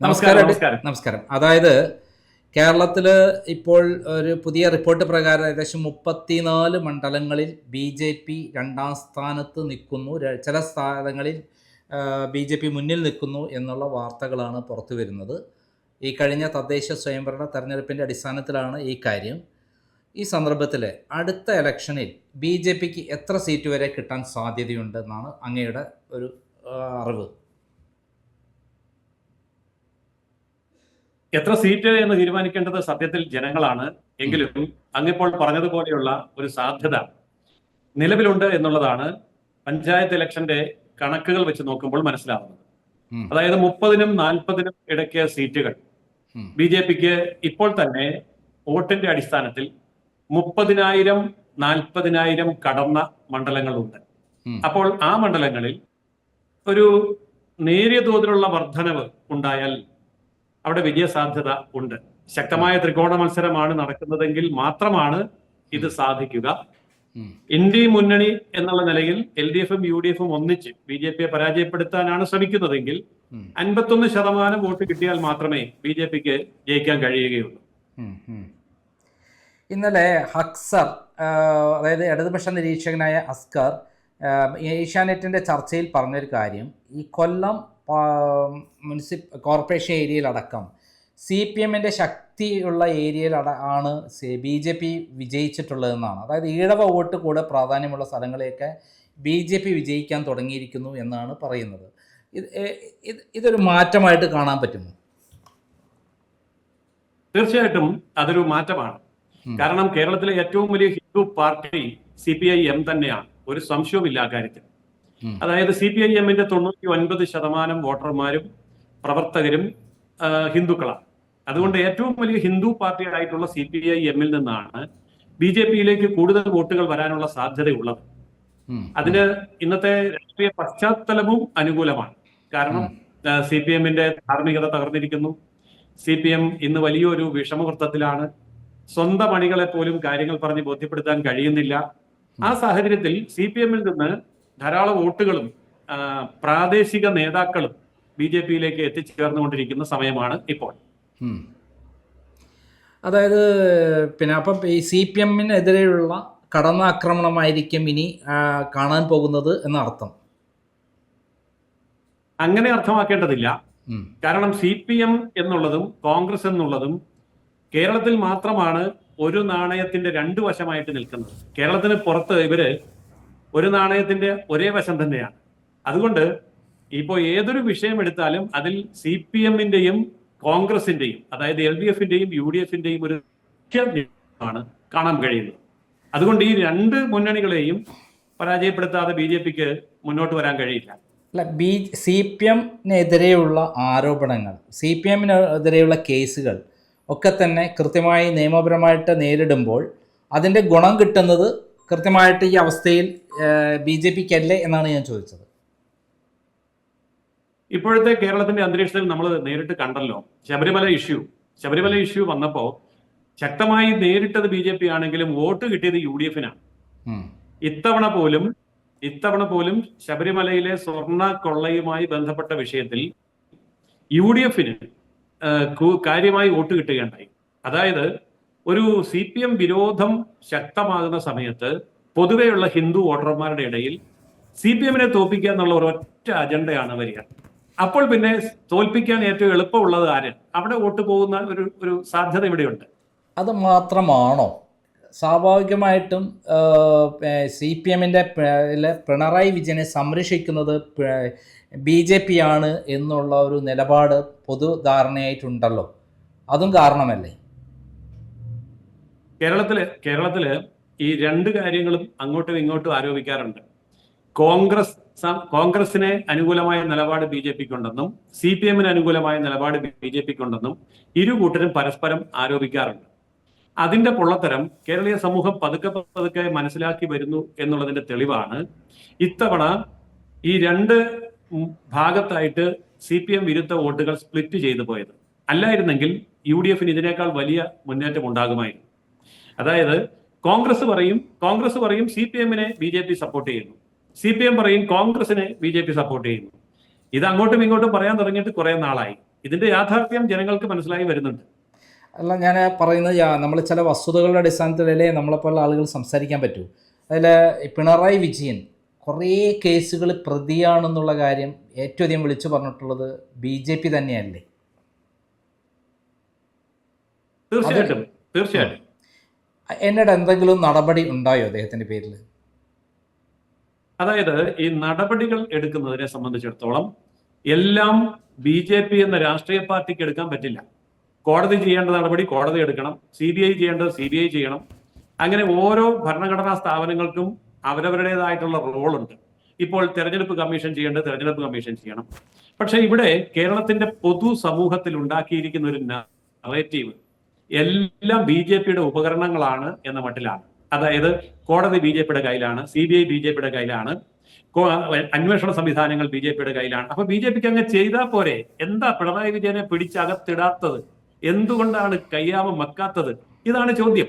നമസ്കാരം. നമസ്കാരം. നമസ്കാരം. അതായത് കേരളത്തിൽ ഇപ്പോൾ ഒരു പുതിയ റിപ്പോർട്ട് പ്രകാരം ഏകദേശം മുപ്പത്തിനാല് മണ്ഡലങ്ങളിൽ ബി ജെ പി രണ്ടാം സ്ഥാനത്ത് നിൽക്കുന്നു. ചില സ്ഥലങ്ങളിൽ ബി ജെ പി മുന്നിൽ നിൽക്കുന്നു എന്നുള്ള വാർത്തകളാണ് പുറത്തു വരുന്നത്. ഈ കഴിഞ്ഞ തദ്ദേശ സ്വയംഭരണ തെരഞ്ഞെടുപ്പിന്റെ അടിസ്ഥാനത്തിലാണ് ഈ കാര്യം. ഈ സന്ദർഭത്തിൽ അടുത്ത ഇലക്ഷനിൽ ബി ജെ പിക്ക് എത്ര സീറ്റ് വരെ കിട്ടാൻ സാധ്യതയുണ്ടെന്നാണ് അങ്ങയുടെ ഒരു അറിവ്. എത്ര സീറ്റ് എന്ന് തീരുമാനിക്കേണ്ടത് സത്യത്തിൽ ജനങ്ങളാണ് എങ്കിലും അങ്ങിപ്പോൾ പറഞ്ഞതുപോലെയുള്ള ഒരു സാധ്യത നിലവിലുണ്ട് എന്നുള്ളതാണ് പഞ്ചായത്ത് ഇലക്ഷന്റെ കണക്കുകൾ വെച്ച് നോക്കുമ്പോൾ മനസ്സിലാവുന്നത്. അതായത് മുപ്പതിനും നാൽപ്പതിനും ഇടയ്ക്ക് സീറ്റുകൾ. ബി ജെ പിക്ക് ഇപ്പോൾ തന്നെ വോട്ടിന്റെ അടിസ്ഥാനത്തിൽ മുപ്പതിനായിരം നാൽപ്പതിനായിരം കടന്ന മണ്ഡലങ്ങളുണ്ട്. അപ്പോൾ ആ മണ്ഡലങ്ങളിൽ ഒരു നേരിയ തോതിലുള്ള വർധനവ് ഉണ്ടായാൽ അവിടെ വിജയ സാധ്യത ഉണ്ട് ശക്തമായ ത്രികോണ മത്സരമാണ് നടക്കുന്നതെങ്കിൽ മാത്രമാണ് ഇത് സാധിക്കുക. ഇന്ത്യ മുന്നണി എന്നുള്ള നിലയിൽ എൽ ഡി എഫും യു ഡി എഫും ഒന്നിച്ച് ബി ജെ പിയെ പരാജയപ്പെടുത്താനാണ് ശ്രമിക്കുന്നതെങ്കിൽ. അൻപത്തൊന്ന് ശതമാനം വോട്ട് കിട്ടിയാൽ മാത്രമേ ബി ജെ പിക്ക് ജയിക്കാൻ കഴിയുകയുള്ളൂ. ഇന്നലെ ഹക്സർ അതായത് ഇടതുപക്ഷ നിരീക്ഷകനായ അസ്കർ ഏഷ്യാനെറ്റിന്റെ ചർച്ചയിൽ പറഞ്ഞൊരു കാര്യം ഈ കൊല്ലം മുനിസിപ്പ കോർപ്പറേഷൻ ഏരിയയിലടക്കം. സി പി എമ്മിന്റെ ശക്തിയുള്ള ഏരിയയിലട ആണ് ബി ജെ പി വിജയിച്ചിട്ടുള്ളതെന്നാണ്. അതായത് ഈഴവ വോട്ട് കൂടെ പ്രാധാന്യമുള്ള സ്ഥലങ്ങളെയൊക്കെ ബി ജെ പി വിജയിക്കാൻ തുടങ്ങിയിരിക്കുന്നു എന്നാണ് പറയുന്നത്. ഇത് ഇതൊരു മാറ്റമായിട്ട് കാണാൻ പറ്റുമോ? തീർച്ചയായിട്ടും അതൊരു മാറ്റമാണ്. കാരണം കേരളത്തിലെ ഏറ്റവും വലിയ Hindu party C P I M തന്നെയാണ്. ഒരു സംശയവുമില്ല അക്കാര്യത്തിൽ ഉം. അതായത് സി പി ഐ എമ്മിന്റെ തൊണ്ണൂറ്റി ഒൻപത് ശതമാനം വോട്ടർമാരും പ്രവർത്തകരും ഹിന്ദുക്കളാണ്. അതുകൊണ്ട് ഏറ്റവും വലിയ ഹിന്ദു പാർട്ടി ആയിട്ടുള്ള സി പി ഐ എമ്മിൽ നിന്നാണ് ബി ജെ പിയിലേക്ക് കൂടുതൽ വോട്ടുകൾ വരാനുള്ള സാധ്യതയുള്ളത്. അതിന് ഇന്നത്തെ രാഷ്ട്രീയ പശ്ചാത്തലവും അനുകൂലമാണ്. കാരണം സി പി എമ്മിന്റെ ധാർമ്മികത തകർന്നിരിക്കുന്നു. സി പി എം ഇന്ന് വലിയൊരു വിഷമവൃത്തത്തിലാണ് സ്വന്തം അണികളെ പോലും കാര്യങ്ങൾ പറഞ്ഞ് ബോധ്യപ്പെടുത്താൻ കഴിയുന്നില്ല. ആ സാഹചര്യത്തിൽ സി പി എമ്മിൽ നിന്ന് ധാരാളം വോട്ടുകളും പ്രാദേശിക നേതാക്കളും ബി ജെ പിയിലേക്ക് എത്തിച്ചേർന്നുകൊണ്ടിരിക്കുന്ന സമയമാണ് ഇപ്പോൾ. അതായത് പിന്നെ അപ്പം ഈ സി പി എമ്മിനെതിരെയുള്ള കടന്നാക്രമണമായിരിക്കും ഇനി കാണാൻ പോകുന്നത് എന്നർത്ഥം. അങ്ങനെ അർത്ഥമാക്കേണ്ടതില്ല. കാരണം സി പി എം എന്നുള്ളതും കോൺഗ്രസ് എന്നുള്ളതും കേരളത്തിൽ മാത്രമാണ് ഒരു നാണയത്തിന്റെ രണ്ടു വശമായിട്ട് നിൽക്കുന്നത്. കേരളത്തിന് പുറത്ത് ഇവർ ഒരു നാണയത്തിന്റെ ഒരേ വശം തന്നെയാണ്. അതുകൊണ്ട് ഇപ്പോൾ ഏതൊരു വിഷയം എടുത്താലും അതിൽ സി പി എമ്മിന്റെയും കോൺഗ്രസിന്റെയും അതായത് എൽ ഡി എഫിന്റെയും യു ഡി എഫിന്റെയും ഒരു ആണ് കാണാൻ കഴിയുന്നത്. അതുകൊണ്ട് ഈ രണ്ട് മുന്നണികളെയും പരാജയപ്പെടുത്താതെ ബി ജെ പിക്ക് മുന്നോട്ട് വരാൻ കഴിയില്ല. അല്ല ബി സി പി എമ്മിനെതിരെയുള്ള ആരോപണങ്ങൾ സി പി എമ്മിനെതിരെയുള്ള കേസുകൾ ഒക്കെ തന്നെ കൃത്യമായി നിയമപരമായിട്ട് നേരിടുമ്പോൾ അതിന്റെ ഗുണം കിട്ടുന്നത് കൃത്യമായിട്ട് ഈ അവസ്ഥയിൽ ബി ജെ പിക്ക് അല്ലേ എന്നാണ് ഞാൻ ചോദിച്ചത്. ഇപ്പോഴത്തെ കേരളത്തിന്റെ അന്തരീക്ഷത്തിൽ നമ്മൾ നേരിട്ട് കണ്ടല്ലോ ശബരിമല ഇഷ്യൂ ശബരിമല ഇഷ്യൂ വന്നപ്പോ ശക്തമായി നേരിട്ടത് ബി ജെ പി ആണെങ്കിലും വോട്ട് കിട്ടിയത് യു ഡി എഫിനാണ്. ഇത്തവണ പോലും ഇത്തവണ പോലും ശബരിമലയിലെ സ്വർണ കൊള്ളയുമായി ബന്ധപ്പെട്ട വിഷയത്തിൽ യു ഡി എഫിന് കാര്യമായി വോട്ട് കിട്ടുകയുണ്ടായി. അതായത് ഒരു സി പി എം വിരോധം ശക്തമാകുന്ന സമയത്ത് പൊതുവെയുള്ള ഹിന്ദു വോട്ടർമാരുടെ ഇടയിൽ സി പി എമ്മിനെ തോൽപ്പിക്കുക എന്നുള്ള ഒരൊറ്റ അജണ്ടയാണ് വരിക. അപ്പോൾ പിന്നെ തോൽപ്പിക്കാൻ ഏറ്റവും എളുപ്പമുള്ളത് ആര്? അവിടെ വോട്ട് പോകുന്ന ഒരു ഒരു സാധ്യത ഇവിടെയുണ്ട്. അത് മാത്രമാണോ? സ്വാഭാവികമായിട്ടും സി പി എമ്മിന്റെ പിണറായി വിജയനെ സംരക്ഷിക്കുന്നത് ബി ജെ പി ആണ് എന്നുള്ള ഒരു നിലപാട് പൊതുധാരണയായിട്ടുണ്ടല്ലോ. അതും കാരണമല്ലേ? കേരളത്തിൽ കേരളത്തിൽ ഈ രണ്ട് കാര്യങ്ങളും അങ്ങോട്ടും ഇങ്ങോട്ടും ആരോപിക്കാറുണ്ട്. കോൺഗ്രസ് കോൺഗ്രസിനെ അനുകൂലമായ നിലപാട് ബി ജെ പിക്ക് ഉണ്ടെന്നും സി പി എമ്മിന് അനുകൂലമായ നിലപാട് ബി ജെ പിക്ക് ഉണ്ടെന്നും ഇരു കൂട്ടരും പരസ്പരം ആരോപിക്കാറുണ്ട്. അതിന്റെ പൊള്ളത്തരം കേരളീയ സമൂഹം പതുക്കെ പതുക്കെ മനസ്സിലാക്കി വരുന്നു എന്നുള്ളതിന്റെ തെളിവാണ്. ഇത്തവണ ഈ രണ്ട് ഭാഗത്തായിട്ട് സി പി എം വിരുദ്ധ വോട്ടുകൾ സ്പ്ലിറ്റ് ചെയ്തു പോയത്. അല്ലായിരുന്നെങ്കിൽ യു ഡി എഫിന് ഇതിനേക്കാൾ വലിയ മുന്നേറ്റം ഉണ്ടാകുമായിരുന്നു അതായത് കോൺഗ്രസ് പറയും കോൺഗ്രസ് പറയും സി പി എമ്മിനെ ബി ജെ പി സപ്പോർട്ട് ചെയ്യുന്നു. സി പി എം പറയും കോൺഗ്രസിനെ ബി ജെ പി സപ്പോർട്ട് ചെയ്യുന്നു. ഇത് അങ്ങോട്ടും ഇങ്ങോട്ടും പറയാൻ തുടങ്ങിയിട്ട് കുറെ നാളായി. ഇതിന്റെ യാഥാർത്ഥ്യം ജനങ്ങൾക്ക് മനസ്സിലായി വരുന്നുണ്ട്. അല്ല ഞാൻ പറയുന്നത് നമ്മൾ ചില വസ്തുതകളുടെ അടിസ്ഥാനത്തിലല്ലേ നമ്മളെപ്പോലുള്ള ആളുകൾ സംസാരിക്കാൻ പറ്റൂ. അതിൽ പിണറായി വിജയൻ കുറേ കേസുകൾ പ്രതിയാണെന്നുള്ള കാര്യം ഏറ്റവും അധികം വിളിച്ചു പറഞ്ഞിട്ടുള്ളത് ബി ജെ പി തന്നെയല്ലേ? തീർച്ചയായിട്ടും തീർച്ചയായിട്ടും. എന്നോട് എന്തെങ്കിലും നടപടി ഉണ്ടായോ അദ്ദേഹത്തിന്റെ പേരിൽ അതായത് ഈ നടപടികൾ എടുക്കുന്നതിനെ സംബന്ധിച്ചിടത്തോളം എല്ലാം ബി ജെ പി എന്ന രാഷ്ട്രീയ പാർട്ടിക്ക് എടുക്കാൻ പറ്റില്ല. കോടതി ചെയ്യേണ്ട നടപടി കോടതി എടുക്കണം. സി ബി ഐ ചെയ്യേണ്ടത് സി ബി ഐ ചെയ്യണം. അങ്ങനെ ഓരോ ഭരണഘടനാ സ്ഥാപനങ്ങൾക്കും അവരവരുടേതായിട്ടുള്ള റോളുണ്ട്. ഇപ്പോൾ തെരഞ്ഞെടുപ്പ് കമ്മീഷൻ ചെയ്യേണ്ടത് തെരഞ്ഞെടുപ്പ് കമ്മീഷൻ ചെയ്യണം. പക്ഷെ ഇവിടെ കേരളത്തിന്റെ പൊതു സമൂഹത്തിൽ ഉണ്ടാക്കിയിരിക്കുന്ന ഒരു നറേറ്റീവ് എല്ലാം ബി ജെ പിയുടെ ഉപകരണങ്ങളാണ് എന്ന മട്ടിലാണ്. അതായത് കോടതി ബി ജെ പിയുടെ കയ്യിലാണ് C B I B J പിയുടെ കയ്യിലാണ് അന്വേഷണ സംവിധാനങ്ങൾ ബി ജെ പിയുടെ കയ്യിലാണ്. അപ്പൊ ബി ജെ പിക്ക് അങ്ങ് ചെയ്താൽ പോരെ. എന്താ പിണറായി വിജയനെ പിടിച്ചകത്തിടാത്തത്? എന്തുകൊണ്ടാണ് കയ്യാമം മക്കാത്തത് ഇതാണ് ചോദ്യം.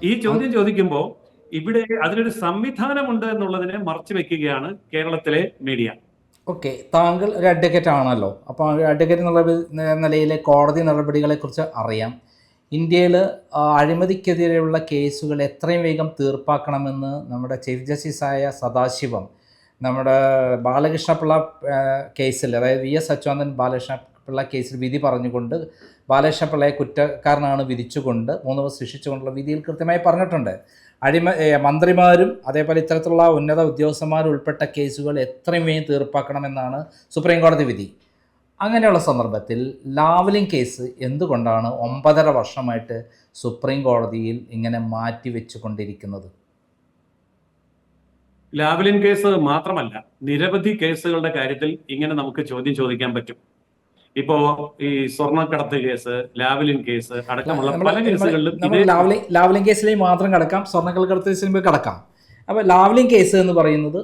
ഈ ചോദ്യം ചോദിക്കുമ്പോൾ ഇവിടെ അതിനൊരു സംവിധാനമുണ്ട് എന്നുള്ളതിനെ മറച്ചു വെക്കുകയാണ് കേരളത്തിലെ മീഡിയ. ഓക്കെ താങ്കൾ ഒരു അഡ്വക്കേറ്റ് ആണല്ലോ. അപ്പോൾ അഡ്വക്കേറ്റ് എന്നുള്ള നിലയിലെ കോടതി നടപടികളെക്കുറിച്ച് അറിയാം. ഇന്ത്യയിൽ അഴിമതിക്കെതിരെയുള്ള കേസുകൾ എത്രയും വേഗം തീർപ്പാക്കണമെന്ന് നമ്മുടെ ചീഫ് ജസ്റ്റിസായ സദാശിവം നമ്മുടെ ബാലകൃഷ്ണപിള്ള കേസിൽ അതായത് വി എസ് അച്യുതൻ ബാലകൃഷ്ണപിള്ള കേസിൽ വിധി പറഞ്ഞുകൊണ്ട് ബാലകൃഷ്ണപിള്ളയെ കുറ്റക്കാരനാണ് വിധിച്ചുകൊണ്ട് മൂന്ന് ദിവസം ശിക്ഷിച്ചുകൊണ്ടുള്ള വിധിയിൽ കൃത്യമായി പറഞ്ഞിട്ടുണ്ട്. അഴിമ മന്ത്രിമാരും അതേപോലെ ഇത്തരത്തിലുള്ള ഉന്നത ഉദ്യോഗസ്ഥന്മാരും ഉൾപ്പെട്ട കേസുകൾ എത്രയും വേഗം തീർപ്പാക്കണമെന്നാണ് സുപ്രീം കോടതി വിധി. അങ്ങനെയുള്ള സന്ദർഭത്തിൽ ലാവലിംഗ് കേസ് എന്തുകൊണ്ടാണ് ഒമ്പതര വർഷമായിട്ട് സുപ്രീം കോടതിയിൽ ഇങ്ങനെ മാറ്റി വെച്ചുകൊണ്ടിരിക്കുന്നത്? ലാവലിൻ കേസ് മാത്രമല്ല നിരവധി കേസുകളുടെ കാര്യത്തിൽ ഇങ്ങനെ നമുക്ക് ചോദ്യം ചോദിക്കാൻ പറ്റും. ഇപ്പോ ഈ സ്വർണക്കടത്ത് കേസ് ലാവലിൻ കേസ് അടക്കമുള്ള പല കേസുകളിലും ലാവലിൻ കേസിലേക്ക് മാത്രം കടക്കാം സ്വർണക്കടത്ത് കേസിലേക്ക് കിടക്കാം. അപ്പോൾ ലാവലിംഗ് കേസ് എന്ന് പറയുന്നത്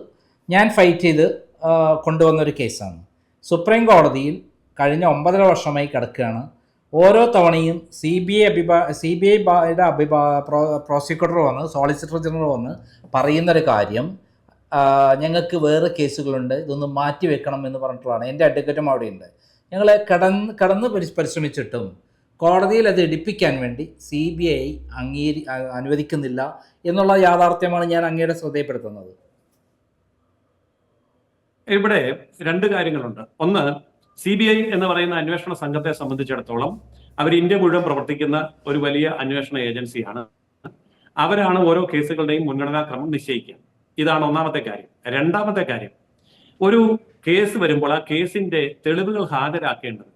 ഞാൻ ഫൈറ്റ് ചെയ്ത് കൊണ്ടുവന്ന ഒരു കേസാണ്. സുപ്രീം കോടതിയിൽ കഴിഞ്ഞ ഒമ്പതര വർഷമായി കിടക്കുകയാണ്. ഓരോ തവണയും സി ബി ഐ അഭിഭാ സി ബി ഐയുടെ അഭിഭാ പ്രോ പ്രോസിക്യൂട്ടർ വന്ന് സോളിസിറ്റർ ജനറൽ വന്ന് പറയുന്നൊരു കാര്യം ഞങ്ങൾക്ക് വേറെ കേസുകളുണ്ട് ഇതൊന്ന് മാറ്റി വെക്കണം എന്ന് പറഞ്ഞിട്ടുള്ളതാണ്. എന്റെ അഡ്വക്കറ്റും അവിടെയുണ്ട്. ഞങ്ങൾ കടന്ന് കടന്ന് പരിശ്രമിച്ചിട്ടും കോടതിയിൽ അത് എടുപ്പിക്കാൻ വേണ്ടി സി ബി ഐ അംഗീകരി അനുവദിക്കുന്നില്ല എന്നുള്ള യാഥാർത്ഥ്യമാണ് ഞാൻ അങ്ങയുടെ ശ്രദ്ധയപ്പെടുത്തുന്നത് ഇവിടെ രണ്ട് കാര്യങ്ങളുണ്ട്. ഒന്ന് സി ബി ഐ എന്ന് പറയുന്ന അന്വേഷണ സംഘത്തെ സംബന്ധിച്ചിടത്തോളം അവർ ഇന്ത്യ മുഴുവൻ പ്രവർത്തിക്കുന്ന ഒരു വലിയ അന്വേഷണ ഏജൻസിയാണ്. അവരാണ് ഓരോ കേസുകളുടെയും മുൻഗണനാ ക്രമം നിശ്ചയിക്കുക. ഇതാണ് ഒന്നാമത്തെ കാര്യം. രണ്ടാമത്തെ കാര്യം ഒരു കേസ് വരുമ്പോൾ ആ കേസിന്റെ തെളിവുകൾ ഹാജരാക്കേണ്ടത്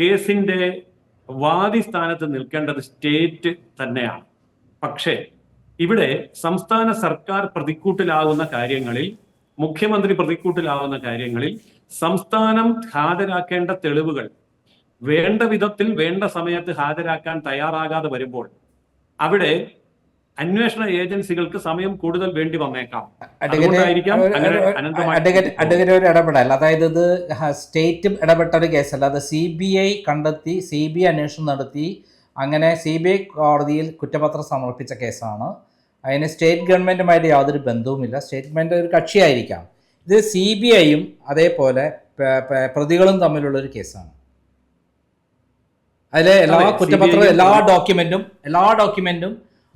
കേസിന്റെ വാദി സ്ഥാനത്ത് നിൽക്കേണ്ടത് സ്റ്റേറ്റ് തന്നെയാണ്. പക്ഷേ ഇവിടെ സംസ്ഥാന സർക്കാർ പ്രതിക്കൂട്ടിലാകുന്ന കാര്യങ്ങളിൽ മുഖ്യമന്ത്രി പ്രതിക്കൂട്ടിലാവുന്ന കാര്യങ്ങളിൽ സംസ്ഥാനം ഹാജരാക്കേണ്ട തെളിവുകൾ വേണ്ട വിധത്തിൽ വേണ്ട സമയത്ത് ഹാജരാക്കാൻ തയ്യാറാകാതെ വരുമ്പോൾ അവിടെ അന്വേഷണ ഏജൻസികൾക്ക് സമയം കൂടുതൽ വേണ്ടി വന്നേക്കാം. അഡ്വക്കേറ്റ് ഒരു ഇടപെടൽ. അതായത് ഇത് സ്റ്റേറ്റ് സ്റ്റേറ്റും ഇടപെട്ട ഒരു കേസല്ല. അത് സി ബി ഐ കണ്ടെത്തി സി ബി ഐ അന്വേഷണം നടത്തി അങ്ങനെ സി ബി ഐ കോടതിയിൽ കുറ്റപത്രം സമർപ്പിച്ച കേസാണ്. അതിന് സ്റ്റേറ്റ് ഗവൺമെന്റുമായിട്ട് യാതൊരു ബന്ധവുമില്ല. സ്റ്റേറ്റ് ഗവൺമെന്റ് ഒരു കക്ഷിയായിരിക്കാം. ഇത് സി ബി ഐയും അതേപോലെ പ്രതികളും തമ്മിലുള്ള ഒരു കേസാണ്. അതിലെ എല്ലാ അതെ, കുറ്റപത്രം CBI യും എല്ലാ ഡോക്യുമെന്റും എല്ലാ ഡോക്യുമെന്റും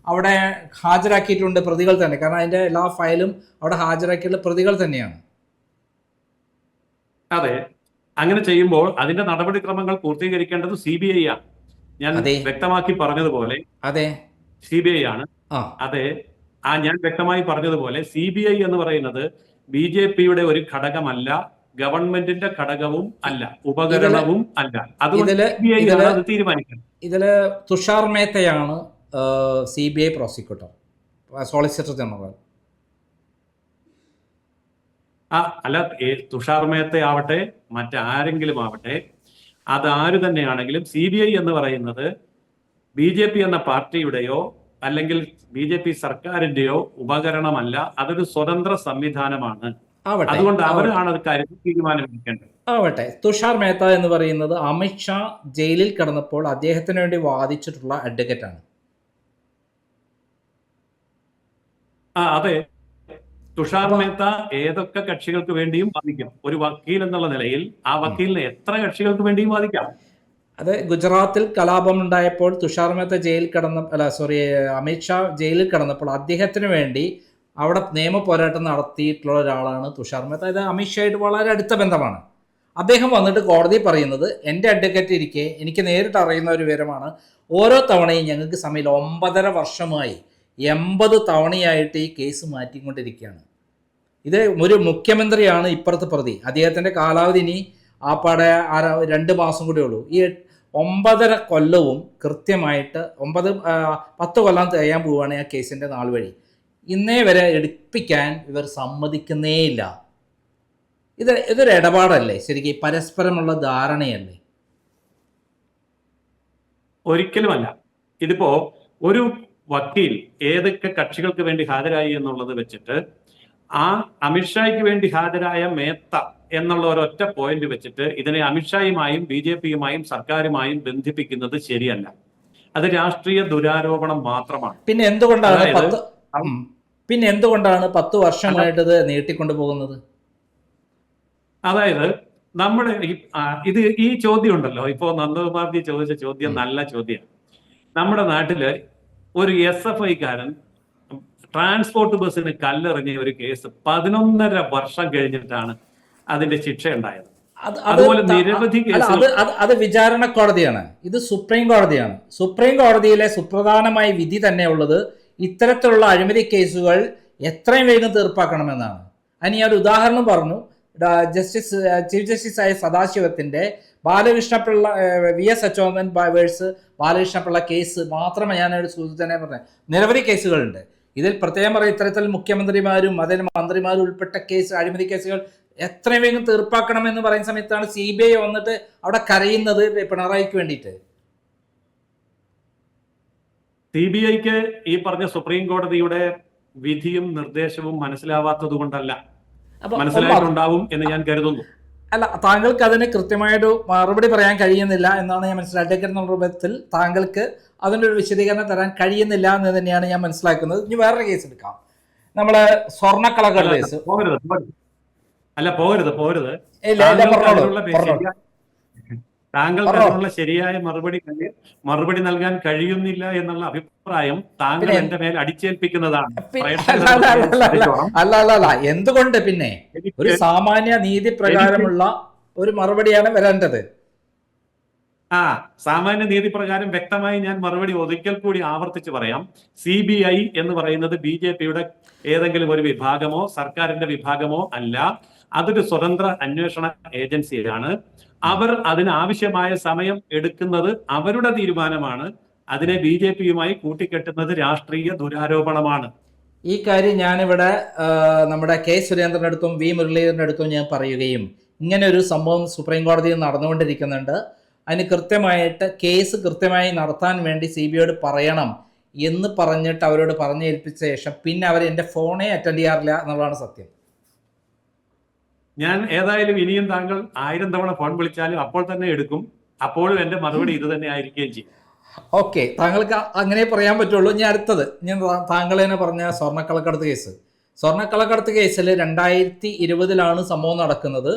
അവിടെ ഹാജരാക്കിയിട്ടുണ്ട് പ്രതികൾ തന്നെ. കാരണം അതിന്റെ എല്ലാ ഫയലും അവിടെ ഹാജരാക്കിയുള്ള പ്രതികൾ തന്നെയാണ്. അതെ. അങ്ങനെ ചെയ്യുമ്പോൾ അതിന്റെ നടപടിക്രമങ്ങൾ പൂർത്തീകരിക്കേണ്ടത് സി ബി ഐ ആണ് ഞാൻ. വ്യക്തമാക്കി പറഞ്ഞതുപോലെ അതെ. സി ബി ഐ ആണ്. അതെ. ആ ഞാൻ വ്യക്തമായി പറഞ്ഞതുപോലെ സി ബി ഐ എന്ന് പറയുന്നത് ബി ജെ പിയുടെ ഒരു ഘടകമല്ല ഗവൺമെന്റിന്റെ ഘടകവും അല്ല ഉപകരണവും അല്ല. അതുകൊണ്ട് ആണ് ഇതിൽ Tushar മേത്തയാണ് C B I prosecutor solicitor general. ആ അല്ല തുഷാർ മേത്ത ആവട്ടെ മറ്റാരെങ്കിലും ആവട്ടെ അത് ആര് തന്നെയാണെങ്കിലും സി ബി ഐ എന്ന് പറയുന്നത് ബി ജെ പി എന്ന പാർട്ടിയുടെയോ അല്ലെങ്കിൽ ബി ജെ പി സർക്കാരിന്റെയോ ഉപകരണമല്ല അതൊരു സ്വതന്ത്ര സംവിധാനമാണ്. അതുകൊണ്ട് അവരാണ് അത് കാര്യത്തിൽ തീരുമാനമെടുക്കേണ്ടത്. ആവട്ടെ തുഷാർ മേത്ത എന്ന് പറയുന്നത് അമിത്ഷാ ജയിലിൽ കിടന്നപ്പോൾ അദ്ദേഹത്തിന് വേണ്ടി വാദിച്ചിട്ടുള്ള അഡ്വക്കേറ്റ് ആണ്. ആ അതെ. തുഷാർ മേത്ത ഏതൊക്കെ കക്ഷികൾക്ക് വേണ്ടിയും വാദിക്കാം. ഒരു വക്കീൽ എന്നുള്ള നിലയിൽ ആ വക്കീലിന് എത്ര കക്ഷികൾക്ക് വേണ്ടിയും വാദിക്കാം? അത് ഗുജറാത്തിൽ കലാപം ഉണ്ടായപ്പോൾ തുഷാർ മേത്ത ജയിലിൽ കിടന്ന അല്ല സോറി അമിത്ഷാ ജയിലിൽ കിടന്നപ്പോൾ അദ്ദേഹത്തിന് വേണ്ടി അവിടെ നിയമ പോരാട്ടം നടത്തിയിട്ടുള്ള ഒരാളാണ് തുഷാർ മേത്ത. ഇത് അമിത്ഷായിട്ട് വളരെ അടുത്ത ബന്ധമാണ്. അദ്ദേഹം വന്നിട്ട് കോടതി പറയുന്നത് എന്റെ അഡ്വക്കേറ്റ് ഇരിക്കെ എനിക്ക് നേരിട്ട് അറിയുന്ന ഒരു വിവരമാണ്. ഓരോ തവണയും ഞങ്ങൾക്ക് സമയം ഒമ്പതര വർഷമായി എൺപത് തവണയായിട്ട് ഈ കേസ് മാറ്റിക്കൊണ്ടിരിക്കുകയാണ്. ഇത് ഒരു മുഖ്യമന്ത്രിയാണ് ഇപ്പുറത്തെ പ്രതി. അദ്ദേഹത്തിന്റെ കാലാവധി ഇനി ആ രണ്ട് മാസം കൂടെ ഉള്ളൂ. ഈ ഒമ്പതര കൊല്ലവും കൃത്യമായിട്ട് ഒമ്പത് പത്ത് കൊല്ലം തികയാൻ പോവുകയാണ് ആ കേസിന്റെ നാൾ വഴി. ഇന്നേ വരെ എടുപ്പിക്കാൻ ഇവർ സമ്മതിക്കുന്നേയില്ല. ഇത് ഇതൊരു ഇടപാടല്ലേ? ശരിക്കും പരസ്പരമുള്ള ധാരണയല്ലേ? ഒരിക്കലുമല്ല. ഇതിപ്പോ ഒരു വക്കീൽ ഏതൊക്കെ കക്ഷികൾക്ക് വേണ്ടി ഹാജരായി എന്നുള്ളത് വെച്ചിട്ട് ആ അമിത്ഷായ്ക്ക് വേണ്ടി ഹാജരായ മേത്ത എന്നുള്ള ഒരൊറ്റ പോയിന്റ് വെച്ചിട്ട് ഇതിനെ അമിത്ഷായുമായും ബി ജെ പിയുമായും സർക്കാരുമായും ബന്ധിപ്പിക്കുന്നത് ശരിയല്ല. അത് രാഷ്ട്രീയ ദുരാരോപണം മാത്രമാണ്. പിന്നെ എന്തുകൊണ്ടാണ്. പിന്നെ എന്തുകൊണ്ടാണ് പത്ത് വർഷമായിട്ട് നീട്ടിക്കൊണ്ടു പോകുന്നത് അതായത് നമ്മൾ ഇത് ഈ ചോദ്യം ഉണ്ടല്ലോ ഇപ്പോ നന്ദകുമാർജി ചോദിച്ച ചോദ്യം നല്ല ചോദ്യം നമ്മുടെ നാട്ടിൽ ഒരു എസ് എഫ് ഐക്കാരൻ ട്രാൻസ്പോർട്ട് ബസ്സിന് കല്ലെറിഞ്ഞ ഒരു കേസ് പതിനൊന്നര വർഷം കഴിഞ്ഞിട്ടാണ് അതിന്റെ ശിക്ഷ ഉണ്ടായത്. അതുപോലെ നിരവധി അത് അത് വിചാരണ കോടതിയാണ്. ഇത് സുപ്രീം കോടതിയാണ്. സുപ്രീം കോടതിയിലെ സുപ്രധാനമായ വിധി തന്നെ ഉള്ളത് ഇത്തരത്തിലുള്ള അഴിമതി കേസുകൾ എത്രയും വേഗം തീർപ്പാക്കണമെന്നാണ്. അതിന് ഞാൻ ഒരു ഉദാഹരണം പറഞ്ഞു. ജസ്റ്റിസ് ചീഫ് ജസ്റ്റിസ് ആയ സദാശിവത്തിന്റെ ബാലകൃഷ്ണപിള്ള വി എസ് അച്ചോമൻ വേഴ്സ് ബാലകൃഷ്ണപിള്ള കേസ് മാത്രമേ ഞാൻ ഒരു സൂചന പറഞ്ഞത് നിരവധി കേസുകളുണ്ട്. ഇതിൽ പ്രത്യേകം പറയും ഇത്തരത്തിൽ മുഖ്യമന്ത്രിമാരും അതിൽ മന്ത്രിമാരും ഉൾപ്പെട്ട കേസ് അഴിമതി കേസുകൾ എത്രയും വേഗം തീർപ്പാക്കണമെന്ന് പറയുന്ന സമയത്താണ് സി ബി ഐ വന്നിട്ട് അവിടെ കരയുന്നത് പിണറായിക്ക് വേണ്ടിയിട്ട്. സി ബി ഐക്ക് ഈ പറഞ്ഞ സുപ്രീം കോടതിയുടെ വിധിയും നിർദ്ദേശവും മനസ്സിലാവാത്തത് കൊണ്ടല്ല മനസ്സിലായിട്ടുണ്ടാവും എന്ന് ഞാൻ കരുതുന്നു. അല്ല താങ്കൾക്ക് അതിന് കൃത്യമായൊരു മറുപടി പറയാൻ കഴിയുന്നില്ല എന്നാണ് ഞാൻ മനസ്സിലാക്കിയത്. എന്നുള്ള രൂപത്തിൽ താങ്കൾക്ക് അതിന്റെ ഒരു വിശദീകരണം തരാൻ കഴിയുന്നില്ല എന്ന് തന്നെയാണ് ഞാൻ മനസ്സിലാക്കുന്നത്. ഇനി വേറൊരു കേസ് എടുക്കാം. നമ്മൾ സ്വർണക്കളകൾ കേസ്. അല്ല പോകരുത് പോകരുത്. ഇല്ല ഇല്ല പറഞ്ഞോളൂ താങ്കൾക്ക് പറഞ്ഞുള്ള അതിനുള്ള ശരിയായ മറുപടി മറുപടി നൽകാൻ കഴിയുന്നില്ല എന്നുള്ള അഭിപ്രായം താങ്കൾ എന്റെ മേൽ അടിച്ചേൽപ്പിക്കുന്നതാണ്. അല്ല, അല്ല, എന്തുകൊണ്ട് പിന്നെ? ഒരു സാമാന്യ നീതി പ്രകാരമുള്ള ഒരു മറുപടിയാണ് വരേണ്ടത്. ആ സാമാന്യ നീതി പ്രകാരം വ്യക്തമായി ഞാൻ മറുപടി ഒരിക്കൽ കൂടി ആവർത്തിച്ച് പറയാം. സി ബി ഐ എന്ന് പറയുന്നത് ബി ജെ പിയുടെ ഏതെങ്കിലും ഒരു വിഭാഗമോ സർക്കാരിന്റെ വിഭാഗമോ അല്ല. അതൊരു സ്വതന്ത്ര അന്വേഷണ ഏജൻസിയാണ്. അവർ അതിനാവശ്യമായ സമയം എടുക്കുന്നത് അവരുടെ തീരുമാനമാണ്. അതിനെ ബി ജെ പിയുമായി കൂട്ടിക്കെട്ടുന്നത് രാഷ്ട്രീയ ദുരാരോപണമാണ്. ഈ കാര്യം ഞാനിവിടെ നമ്മുടെ കെ സുരേന്ദ്രന്റെ അടുത്തും വി മുരളീധരന്റെ അടുത്തും ഞാൻ പറയുകയും ഇങ്ങനെ ഒരു സംഭവം സുപ്രീം കോടതിയിൽ നടന്നുകൊണ്ടിരിക്കുന്നുണ്ട്. അതിന് കൃത്യമായിട്ട് കേസ് കൃത്യമായി നടത്താൻ വേണ്ടി സി ബി ഐയോട് പറയണം എന്ന് പറഞ്ഞിട്ട് അവരോട് പറഞ്ഞേൽപ്പിച്ച ശേഷം പിന്നെ അവർ എന്റെ ഫോണേ അറ്റൻഡ് ചെയ്യാറില്ല എന്നുള്ളതാണ് സത്യം. ഞാൻ ഏതായാലും ഇനിയും താങ്കൾ ആയിരം തവണ ഫോൺ വിളിച്ചാലും അപ്പോൾ തന്നെ എടുക്കും. അപ്പോഴും എന്റെ മറുപടി ഇത് തന്നെ ആയിരിക്കുകയും ചെയ്യും. ഓക്കെ താങ്കൾക്ക് അങ്ങനെ പറയാൻ പറ്റുള്ളൂ. ഞാൻ അടുത്തത്. ഞാൻ താങ്കളെ തന്നെ പറഞ്ഞ സ്വർണക്കളക്കടത്ത് കേസ്. സ്വർണക്കളക്കടത്ത് കേസിൽ രണ്ടായിരത്തി ഇരുപതിലാണ് സംഭവം നടക്കുന്നത്.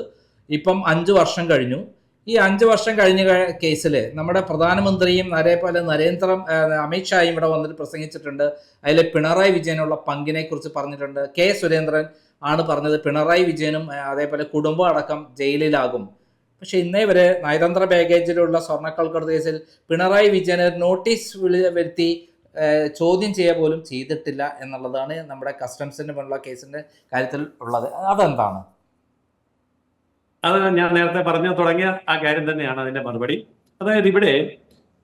ഇപ്പം അഞ്ച് വർഷം കഴിഞ്ഞു. ഈ അഞ്ച് വർഷം കഴിഞ്ഞ കേസിൽ നമ്മുടെ പ്രധാനമന്ത്രിയും അതേപോലെ നരേന്ദ്ര അമിത്ഷായും ഇവിടെ വന്നിട്ട് പ്രസംഗിച്ചിട്ടുണ്ട്. അതിൽ പിണറായി വിജയനുള്ള പങ്കിനെ കുറിച്ച് പറഞ്ഞിട്ടുണ്ട്. കെ സുരേന്ദ്രൻ ആണ് പറഞ്ഞത്. പിണറായി വിജയനും അതേപോലെ കുടുംബം അടക്കം ജയിലിലാകും. പക്ഷെ ഇന്നേ വരെ നയതന്ത്ര ബാഗേജിലുള്ള സ്വർണക്കള്ളക്കടത്ത് കേസിൽ പിണറായി വിജയന് നോട്ടീസ് വിളി വരുത്തി ചോദ്യം ചെയ്യുക പോലും ചെയ്തിട്ടില്ല എന്നുള്ളതാണ് നമ്മുടെ കസ്റ്റംസിന് മുന്നിലുള്ള കേസിന്റെ കാര്യത്തിൽ ഉള്ളത്. അതെന്താണ്? അത് ഞാൻ നേരത്തെ പറഞ്ഞു തുടങ്ങിയ ആ കാര്യം തന്നെയാണ് അതിന്റെ മറുപടി. അതായത് ഇവിടെ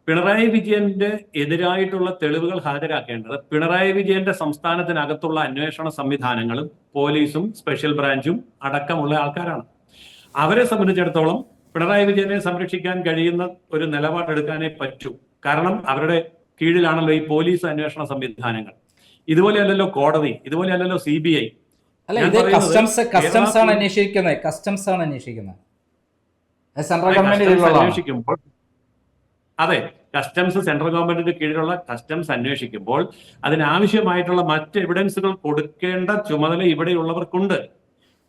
പിണറായി വിജയന്റെ എതിരായിട്ടുള്ള തെളിവുകൾ ഹാജരാക്കേണ്ടത് പിണറായി വിജയന്റെ സംസ്ഥാനത്തിനകത്തുള്ള അന്വേഷണ സംവിധാനങ്ങളും പോലീസും സ്പെഷ്യൽ ബ്രാഞ്ചും അടക്കമുള്ള ആൾക്കാരാണ്. അവരെ സംബന്ധിച്ചിടത്തോളം പിണറായി വിജയനെ സംരക്ഷിക്കാൻ കഴിയുന്ന ഒരു നിലപാടെടുക്കാനേ പറ്റൂ. കാരണം അവരുടെ കീഴിലാണല്ലോ ഈ പോലീസ് അന്വേഷണ സംവിധാനങ്ങൾ. ഇതുപോലെയല്ലല്ലോ കോടതി ഇതുപോലെയല്ലല്ലോ C B I. Customs customs ആണ് അന്വേഷിക്കുന്നത് കസ്റ്റംസ് ആണ് അന്വേഷിക്കുന്നത്. സെൻട്രൽ ഗവൺമെന്റ് അന്വേഷിക്കുമ്പോൾ അതെ കസ്റ്റംസ് സെൻട്രൽ ഗവൺമെന്റിന്റെ കീഴിലുള്ള കസ്റ്റംസ് അന്വേഷിക്കുമ്പോൾ അതിനാവശ്യമായിട്ടുള്ള മറ്റ് എവിഡൻസുകൾ കൊടുക്കേണ്ട ചുമതല ഇവിടെയുള്ളവർക്കുണ്ട്.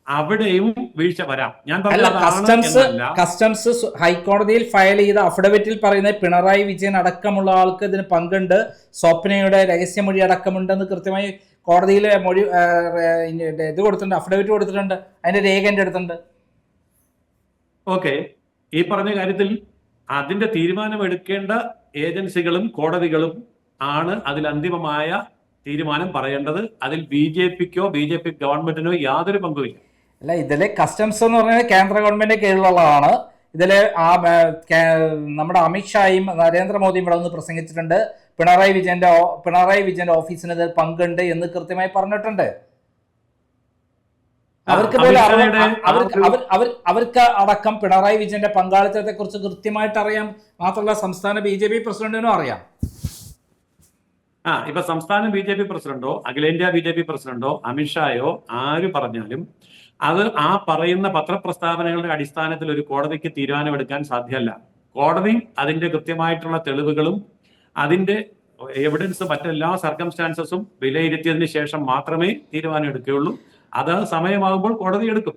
അവിടെയും വീഴ്ച വരാം. ഞാൻ കസ്റ്റംസ് കസ്റ്റംസ് ഹൈക്കോടതിയിൽ ഫയൽ ചെയ്ത അഫിഡവിറ്റിൽ പറയുന്ന പിണറായി വിജയൻ അടക്കമുള്ള ആൾക്ക് ഇതിന് പങ്കുണ്ട്. സ്വപ്നയുടെ രഹസ്യമൊഴി അടക്കമുണ്ടെന്ന് കൃത്യമായി കോടതിയിലെ മൊഴി ഇത് കൊടുത്തിട്ടുണ്ട് അഫിഡവിറ്റ് കൊടുത്തിട്ടുണ്ട് അതിന്റെ രേഖ എന്റെ അടുത്തുണ്ട്. ഓക്കെ ഈ പറഞ്ഞ കാര്യത്തിൽ അതിന്റെ തീരുമാനമെടുക്കേണ്ട ഏജൻസികളും കോടതികളും ആണ് അതിൽ അന്തിമമായ തീരുമാനം പറയേണ്ടത്. അതിൽ ബി ജെ പിക്കോ ബി ജെ പി ഗവൺമെന്റിനോ യാതൊരു പങ്കുമില്ല. അല്ല ഇതിലെ കസ്റ്റംസ് എന്ന് പറഞ്ഞാൽ കേന്ദ്ര ഗവൺമെന്റിന്റെ കീഴിലുള്ളതാണ്. ഇതിലെ ആ നമ്മുടെ അമിത്ഷായും നരേന്ദ്രമോദിയും ഇവിടെ ഒന്ന് പ്രസംഗിച്ചിട്ടുണ്ട്. പിണറായി വിജയന്റെ പിണറായി വിജയന്റെ ഓഫീസിന് ഇതിൽ പങ്കുണ്ട് എന്ന് കൃത്യമായി പറഞ്ഞിട്ടുണ്ട്. അവർക്ക് പോലെ അവർക്ക് അവർ അവർ അവർക്ക് അടക്കം പിണറായി വിജയന്റെ പങ്കാളിത്തത്തെ കുറിച്ച് കൃത്യമായിട്ട് അറിയാം. മാത്രമല്ല സംസ്ഥാന ബി ജെ പി പ്രസിഡന്റിനും അറിയാം. ആ ഇപ്പൊ സംസ്ഥാന ബി ജെ പി പ്രസിഡന്റോ അഖിലേന്ത്യാ ബി ജെ പി പ്രസിഡന്റോ അമിത്ഷായോ ആര് പറഞ്ഞാലും അത് ആ പറയുന്ന പത്രപ്രസ്താവനകളുടെ അടിസ്ഥാനത്തിൽ ഒരു കോടതിക്ക് തീരുമാനമെടുക്കാൻ സാധ്യമല്ല. കോടതി അതിന്റെ കൃത്യമായിട്ടുള്ള തെളിവുകളും അതിന്റെ എവിഡൻസ് മറ്റെല്ലാ സർക്കംസ്റ്റാൻസസും വിലയിരുത്തിയതിനു ശേഷം മാത്രമേ തീരുമാനം എടുക്കുകയുള്ളൂ അത് സമയമാകുമ്പോൾ കോടതി എടുക്കും.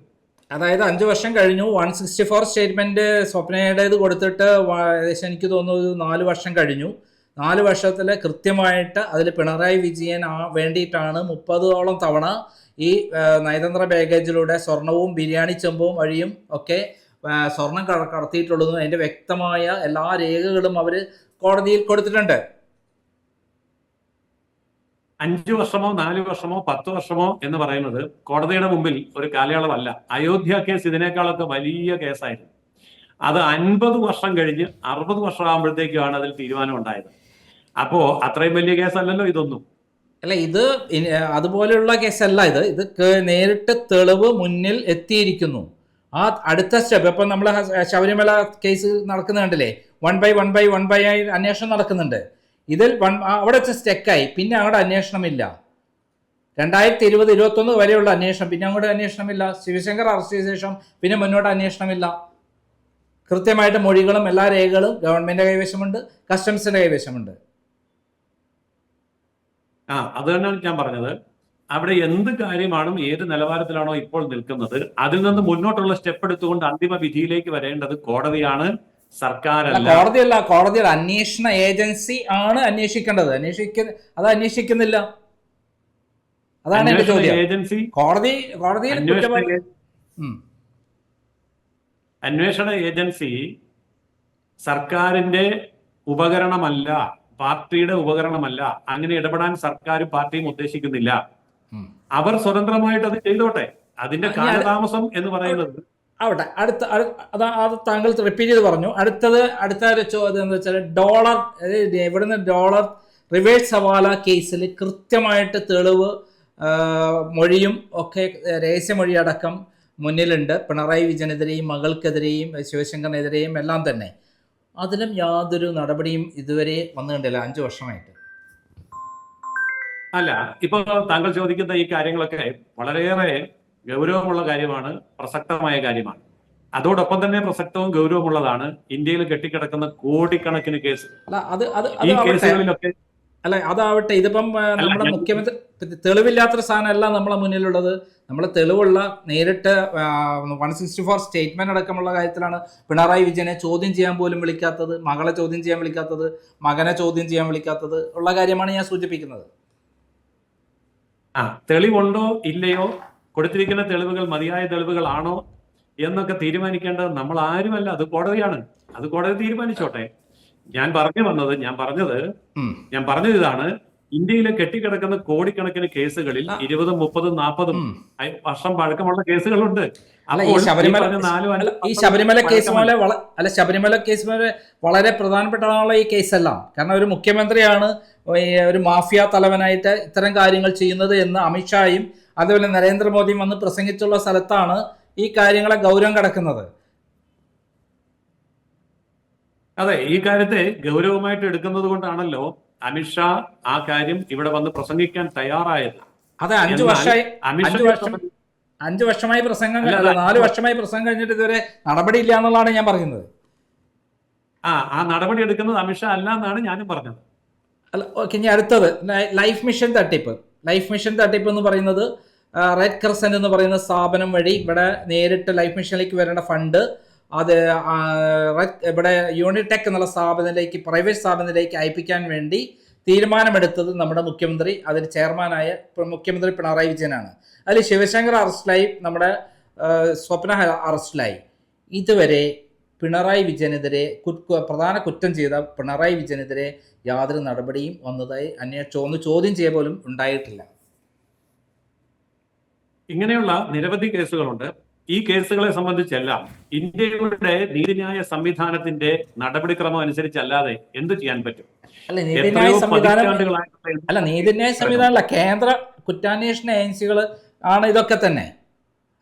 അതായത് അഞ്ചു വർഷം കഴിഞ്ഞു. വൺ സിക്സ്റ്റി ഫോർ സ്റ്റേറ്റ്മെന്റ് സ്വപ്നയുടേത് കൊടുത്തിട്ട് ഏകദേശം എനിക്ക് തോന്നുന്നു നാല് വർഷം കഴിഞ്ഞു. നാല് വർഷത്തിൽ കൃത്യമായിട്ട് അതിൽ പിണറായി വിജയൻ ആ വേണ്ടിയിട്ടാണ് മുപ്പതോളം തവണ ഈ നയതന്ത്ര ബാഗേജിലൂടെ സ്വർണവും ബിരിയാണി ചെമ്പും വഴിയും ഒക്കെ സ്വർണം കടത്തിയിട്ടുള്ളതും അതിന്റെ വ്യക്തമായ എല്ലാ രേഖകളും അവർ കോടതിയിൽ കൊടുത്തിട്ടുണ്ട്. അഞ്ചു വർഷമോ നാല് വർഷമോ പത്ത് വർഷമോ എന്ന് പറയുന്നത് കോടതിയുടെ മുമ്പിൽ ഒരു കാലയളവല്ല. അയോധ്യ കേസ് ഇതിനേക്കാളൊക്കെ വലിയ കേസായിരുന്നു. അത് അൻപത് വർഷം കഴിഞ്ഞ് അറുപത് വർഷമാകുമ്പോഴത്തേക്കുമാണ് അതിൽ തീരുമാനം ഉണ്ടായത് അപ്പോ അത്രയും വലിയ കേസല്ലല്ലോ ഇതൊന്നും. അല്ല ഇത് അതുപോലെയുള്ള കേസല്ല ഇത്. ഇത് നേരിട്ട് തെളിവ് മുന്നിൽ എത്തിയിരിക്കുന്നു. ആ അടുത്ത സ്റ്റെപ്പ് ഇപ്പം നമ്മൾ Sabarimala case നടക്കുന്നുണ്ടല്ലേ? One by one by one by ആയി അന്വേഷണം നടക്കുന്നുണ്ട്. ഇതിൽ വൺ അവിടെ വെച്ച് സ്റ്റെക്കായി. പിന്നെ അങ്ങോട്ട് അന്വേഷണമില്ല. രണ്ടായിരത്തി ഇരുപത് ഇരുപത്തൊന്ന് വരെയുള്ള അന്വേഷണം. പിന്നെ അങ്ങോട്ട് അന്വേഷണമില്ല. ശിവശങ്കർ അറസ്റ്റ് ചെയ്ത ശേഷം പിന്നെ മുന്നോട്ട് അന്വേഷണമില്ല. കൃത്യമായിട്ട് മൊഴികളും എല്ലാ രേഖകളും ഗവൺമെന്റ് കൈവശമുണ്ട് കസ്റ്റംസിന്റെ കൈവശമുണ്ട്. ആ അത് തന്നെയാണ് ഞാൻ പറഞ്ഞത്. അവിടെ എന്ത് കാര്യമാണോ ഏത് നിലവാരത്തിലാണോ ഇപ്പോൾ നിൽക്കുന്നത് അതിൽ നിന്ന് മുന്നോട്ടുള്ള സ്റ്റെപ്പ് എടുത്തുകൊണ്ട് അന്തിമ വിധിയിലേക്ക് വരേണ്ടത് കോടതിയാണ്. സർക്കാരല്ല. കോടതിയല്ല കോടതിയുടെ അന്വേഷണ ഏജൻസി ആണ് അന്വേഷിക്കേണ്ടത്. അന്വേഷിക്ക അത് അന്വേഷിക്കുന്നില്ല. അതാണ് എന്റെ ചോദ്യം. ഏജൻസി കോടതി കോടതിയിൽ അന്വേഷണ ഏജൻസി സർക്കാരിന്റെ ഉപകരണമല്ല പാർട്ടിയുടെ ഉപകരണമല്ല അങ്ങനെ ഇടപെടാൻ സർക്കാരും പാർട്ടിയും ഉദ്ദേശിക്കുന്നില്ല. അവർ സ്വതന്ത്രമായിട്ട് അത് ചെയ്തോട്ടെ. അതിന്റെ കാലതാമസം എന്ന് പറയുന്നത് ആവട്ടെ. അടുത്ത അടു- അതാ താങ്കൾ റിപ്പീറ്റ് ചെയ്ത് പറഞ്ഞു. അടുത്തത് അടുത്ത ചോദ്യം എന്ന് വെച്ചാൽ ഡോളർ ഇവിടുന്ന് ഡോളർ റിവേഴ്സ് സവാല കേസിൽ കൃത്യമായിട്ട് തെളിവ് മൊഴിയും ഒക്കെ രഹസ്യമൊഴി അടക്കം മുന്നിലുണ്ട്. പിണറായി വിജയനെതിരെയും മകൾക്കെതിരെയും ശിവശങ്കറിനെതിരെയും എല്ലാം തന്നെ. അതിലും യാതൊരു നടപടിയും ഇതുവരെ വന്നു കണ്ടില്ല അഞ്ചു വർഷമായിട്ട്. അല്ല ഇപ്പൊ താങ്കൾ ചോദിക്കുന്ന ഈ കാര്യങ്ങളൊക്കെ വളരെയേറെ ഗൗരവമുള്ള കാര്യമാണ് പ്രസക്തമായ കാര്യമാണ്. അതോടൊപ്പം തന്നെ പ്രസക്തവും ഗൗരവമുള്ളതാണ് ഇന്ത്യയിൽ കെട്ടിക്കിടക്കുന്ന കോടിക്കണക്കിന് കേസ്. ഈ അതാവട്ടെ. കേസുകളിലൊക്കെ അല്ല അതാവട്ടെ ഇതിപ്പം നമ്മുടെ മുഖ്യമന്ത്രി തെളിവില്ലാത്തൊരു സാധനമല്ല നമ്മളെ മുന്നിലുള്ളത്. നമ്മൾ തെളിവുള്ള നേരിട്ട് വൺ സിക്സ്റ്റി ഫോർ സ്റ്റേറ്റ്മെന്റ് അടക്കമുള്ള കാര്യത്തിലാണ് പിണറായി വിജയനെ ചോദ്യം ചെയ്യാൻ പോലും വിളിക്കാത്തത് മകളെ ചോദ്യം ചെയ്യാൻ വിളിക്കാത്തത് മകനെ ചോദ്യം ചെയ്യാൻ വിളിക്കാത്തത് ഉള്ള കാര്യമാണ് ഞാൻ സൂചിപ്പിക്കുന്നത്. ആ തെളിവുണ്ടോ ഇല്ലയോ കൊടുത്തിരിക്കുന്ന തെളിവുകൾ മതിയായ തെളിവുകളാണോ എന്നൊക്കെ തീരുമാനിക്കേണ്ടത് നമ്മൾ ആരുമല്ല. അത് കോടതിയാണ്. അത് കോടതി തീരുമാനിച്ചോട്ടെ. ഞാൻ പറഞ്ഞു വന്നത് ഞാൻ പറഞ്ഞത് ഞാൻ പറഞ്ഞത് ഇതാണ്. ഇന്ത്യയിലെ കെട്ടിക്കിടക്കുന്ന കോടിക്കണക്കിന് കേസുകളിൽ. ഇരുപതും മുപ്പതും നാൽപ്പതും. വർഷം പഴക്കമുള്ള കേസുകളുണ്ട്. അല്ല ഈ ശബരിമല കേസ് പോലെ അല്ല ശബരിമല കേസ് പോലെ വളരെ പ്രധാനപ്പെട്ടതാണുള്ള ഈ കേസെല്ലാം. കാരണം ഒരു മുഖ്യമന്ത്രിയാണ് ഒരു മാഫിയ തലവനായിട്ട് ഇത്തരം കാര്യങ്ങൾ ചെയ്യുന്നത് എന്ന് അമിത്ഷായും അതുപോലെ നരേന്ദ്രമോദിയും വന്ന് പ്രസംഗിച്ചുള്ള സ്ഥലത്താണ് ഈ കാര്യങ്ങളെ ഗൗരവം കിടക്കുന്നത്. അതെ ഈ കാര്യത്തെ ഗൗരവമായിട്ട് എടുക്കുന്നത് കൊണ്ടാണല്ലോ അമിത്ഷാ ആ കാര്യം ഇവിടെ വന്ന് പ്രസംഗിക്കാൻ തയ്യാറായത്. അതെ അഞ്ചു വർഷമായി അഞ്ച് വർഷം അഞ്ചു വർഷമായി പ്രസംഗം. നാല് വർഷമായി പ്രസംഗം കഴിഞ്ഞിട്ട് ഇതുവരെ നടപടി ഇല്ല എന്നുള്ളതാണ് ഞാൻ പറയുന്നത്. ആ ആ നടപടി എടുക്കുന്നത് അമിത്ഷാ അല്ല എന്നാണ് ഞാനും പറഞ്ഞത്. അല്ല ഓക്കെ ഇനി അടുത്തത് ലൈഫ് മിഷൻ തട്ടിപ്പ്. ലൈഫ് മിഷൻ തട്ടിപ്പ് എന്ന് പറയുന്നത് റെഡ് ക്രസന്റ് എന്ന് പറയുന്ന സ്ഥാപനം വഴി ഇവിടെ നേരിട്ട് ലൈഫ് മിഷനിലേക്ക് വരേണ്ട ഫണ്ട് അത് ഇവിടെ യൂണിടെക് എന്നുള്ള സ്ഥാപനത്തിലേക്ക് പ്രൈവറ്റ് സ്ഥാപനത്തിലേക്ക് അയപ്പിക്കാൻ വേണ്ടി തീരുമാനമെടുത്തത് നമ്മുടെ മുഖ്യമന്ത്രി അതിന് ചെയർമാനായ മുഖ്യമന്ത്രി പിണറായി വിജയനാണ്. അതിൽ ശിവശങ്കർ അറസ്റ്റിലായി നമ്മുടെ സ്വപ്ന അറസ്റ്റിലായി. ഇതുവരെ പിണറായി വിജയനെതിരെ പ്രധാന കുറ്റം ചെയ്ത പിണറായി വിജയനെതിരെ യാതൊരു നടപടിയും വന്നതായി അന്വേഷിച്ചു ഒന്ന് ചോദ്യം ചെയ്യ പോലും ഉണ്ടായിട്ടില്ല. ഇങ്ങനെയുള്ള നിരവധി കേസുകളുണ്ട്. ഈ കേസുകളെ സംബന്ധിച്ചെല്ലാം ഇന്ത്യയുടെ നീതിന്യായ സംവിധാനത്തിന്റെ നടപടിക്രമം അനുസരിച്ചല്ലാതെ എന്ത് ചെയ്യാൻ പറ്റും? അല്ല നീതിന്യായ സംവിധാനം അല്ല നീതിന്യായ സംവിധാനമല്ല കേന്ദ്ര കുറ്റാന്വേഷണ ഏജൻസികൾ ആണ് ഇതൊക്കെ തന്നെ.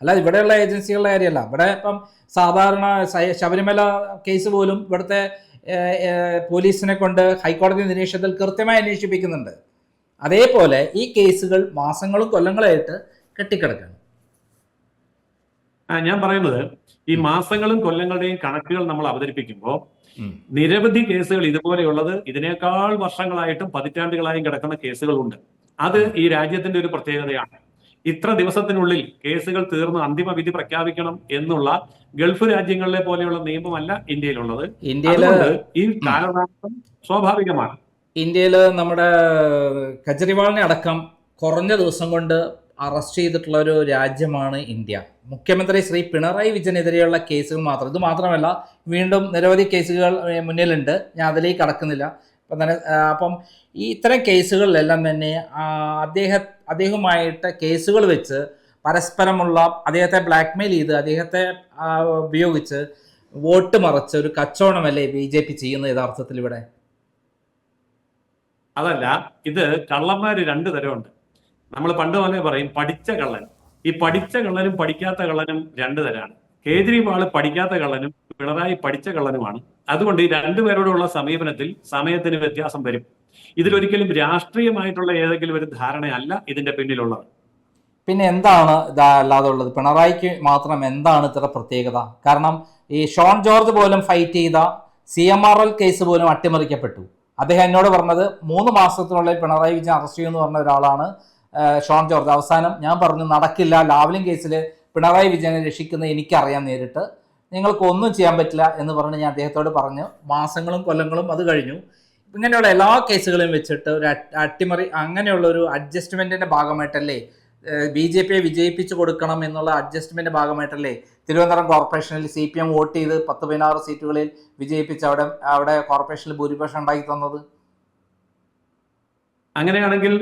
അല്ല ഇവിടെയുള്ള ഏജൻസികളുടെ കാര്യമല്ല. ഇവിടെ ഇപ്പം സാധാരണ ശബരിമല കേസ് പോലും ഇവിടുത്തെ പോലീസിനെ കൊണ്ട് ഹൈക്കോടതി നിരീക്ഷണത്തിൽ കൃത്യമായി അന്വേഷിപ്പിക്കുന്നുണ്ട്. അതേപോലെ ഈ കേസുകൾ മാസങ്ങളും കൊല്ലങ്ങളായിട്ട് കെട്ടിക്കിടക്കുകയാണ് ആ, ഞാൻ പറയുന്നത് ഈ മാസങ്ങളും കൊല്ലങ്ങളുടെയും കണക്കുകൾ നമ്മൾ അവതരിപ്പിക്കുമ്പോൾ നിരവധി കേസുകൾ ഇതുപോലെയുള്ളത് ഇതിനേക്കാൾ വർഷങ്ങളായിട്ടും പതിറ്റാണ്ടുകളായും കിടക്കുന്ന കേസുകളുണ്ട്. അത് ഈ രാജ്യത്തിന്റെ ഒരു പ്രത്യേകതയാണ്. ഇത്ര ദിവസത്തിനുള്ളിൽ കേസുകൾ തീർന്ന് അന്തിമ വിധി പ്രഖ്യാപിക്കണം എന്നുള്ള ഗൾഫ് രാജ്യങ്ങളിലെ പോലെയുള്ള നിയമമല്ല ഇന്ത്യയിലുള്ളത്. അതുകൊണ്ട് ഈ കാലതാമസം സ്വാഭാവികമാണ്. ഇന്ത്യയിൽ നമ്മുടെ കെജ്രിവാളിനെ അടക്കം കുറഞ്ഞ ദിവസം കൊണ്ട് അറസ്റ്റ് ചെയ്തിട്ടുള്ള ഒരു രാജ്യമാണ് ഇന്ത്യ. മുഖ്യമന്ത്രി ശ്രീ പിണറായി വിജയനെതിരെയുള്ള കേസുകൾ മാത്രം. ഇത് മാത്രമല്ല വീണ്ടും നിരവധി കേസുകൾ മുന്നിലുണ്ട്. ഞാൻ അതിലേക്ക് കടക്കുന്നില്ല. അപ്പം തന്നെ അപ്പം ഈ ഇത്തരം കേസുകളിലെല്ലാം തന്നെ അദ്ദേഹ അദ്ദേഹം അദ്ദേഹവുമായിട്ട് കേസുകൾ വെച്ച് പരസ്പരമുള്ള അദ്ദേഹത്തെ ബ്ലാക്ക്മെയിൽ ചെയ്ത് അദ്ദേഹത്തെ ഉപയോഗിച്ച് വോട്ട് മറച്ച് ഒരു കച്ചവടമല്ലേ ബി ജെ പി ചെയ്യുന്നത് യഥാർത്ഥത്തിൽ ഇവിടെ? അതല്ല ഇത് കള്ളന്മാര് രണ്ടു തരമുണ്ട്. നമ്മൾ പണ്ട് പോലെ പറയും പഠിച്ച കള്ളൻ. ഈ പഠിച്ച കള്ളനും പഠിക്കാത്ത കള്ളനും രണ്ടു തരാണ്. കേജ്രിവാൾ പഠിക്കാത്ത കള്ളനും പിണറായി പഠിച്ച കള്ളനുമാണ്. അതുകൊണ്ട് ഈ രണ്ടുപേരോടുള്ള സമീപനത്തിൽ സമയത്തിന് വ്യത്യാസം വരും. ഇതിലൊരിക്കലും രാഷ്ട്രീയമായിട്ടുള്ള ഏതെങ്കിലും ഒരു ധാരണയല്ല ഇതിന്റെ പിന്നിലുള്ളത്. പിന്നെ എന്താണ് അല്ലാതെ ഉള്ളത് പിണറായിക്ക് മാത്രം എന്താണ് ഇത്ര പ്രത്യേകത? കാരണം ഈ ഷോൺ ജോർജ് പോലും ഫൈറ്റ് ചെയ്ത C M R L case പോലും അട്ടിമറിക്കപ്പെട്ടു. അദ്ദേഹം എന്നോട് പറഞ്ഞത് മൂന്ന് മാസത്തിനുള്ളിൽ പിണറായി വിജയൻ അറസ്റ്റ് ചെയ്യുമെന്ന് പറഞ്ഞ ഒരാളാണ് ഷോൺ ജോർജ് അവസാനം ഞാൻ പറഞ്ഞു നടക്കില്ല ലാവ്ലിൻ കേസിൽ പിണറായി വിജയനെ രക്ഷിക്കുന്നത് എനിക്കറിയാം നേരിട്ട്. നിങ്ങൾക്ക് ഒന്നും ചെയ്യാൻ പറ്റില്ല എന്ന് പറഞ്ഞ് ഞാൻ അദ്ദേഹത്തോട് പറഞ്ഞു. മാസങ്ങളും കൊല്ലങ്ങളും അത് കഴിഞ്ഞു. ഇങ്ങനെയുള്ള എല്ലാ കേസുകളും വെച്ചിട്ട് ഒരു അട്ട്- അട്ടിമറി അങ്ങനെയുള്ള ഒരു അഡ്ജസ്റ്റ്മെന്റിന്റെ ഭാഗമായിട്ടല്ലേ ബി ജെ പിയെ വിജയിപ്പിച്ചു കൊടുക്കണം എന്നുള്ള അഡ്ജസ്റ്റ്മെന്റ് ഭാഗമായിട്ടല്ലേ തിരുവനന്തപുരം കോർപ്പറേഷനിൽ സി പി എം വോട്ട് ചെയ്ത് പത്ത് പതിനാറ് സീറ്റുകളിൽ വിജയിപ്പിച്ച് അവിടെ അവിടെ കോർപ്പറേഷനിൽ ഭൂരിപക്ഷം ഉണ്ടാക്കി തന്നത്? അങ്ങനെയാണെങ്കിൽ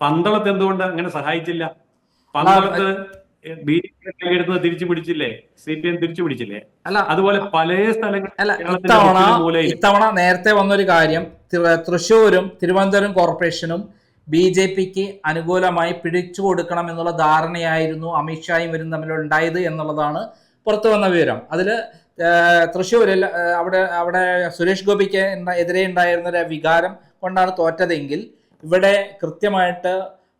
പന്തളത്ത് എന്തുകൊണ്ട് അങ്ങനെ സഹായിച്ചില്ല? പന്തളത്ത് ബി ജെ പി കൈയെടുത്തത് തിരിച്ചു പിടിച്ചില്ലേ? സി പി എം തിരിച്ചു പിടിച്ചില്ലേ? അല്ല അതുപോലെ പല സ്ഥലങ്ങളിൽ ഇത്തവണ. നേരത്തെ വന്നൊരു കാര്യം തൃശൂരും തിരുവനന്തപുരം കോർപ്പറേഷനും ബി ജെ പിക്ക് അനുകൂലമായി പിടിച്ചു കൊടുക്കണം എന്നുള്ള ധാരണയായിരുന്നു അമിത്ഷായും ഇവരും തമ്മിൽ ഉണ്ടായത് എന്നുള്ളതാണ് പുറത്തു വന്ന വിവരം. അതിൽ തൃശ്ശൂരിൽ അവിടെ അവിടെ സുരേഷ് ഗോപിക്ക് എതിരെ ഉണ്ടായിരുന്ന ഒരു വികാരം കൊണ്ടാണ് തോറ്റതെങ്കിൽ ഇവിടെ കൃത്യമായിട്ട്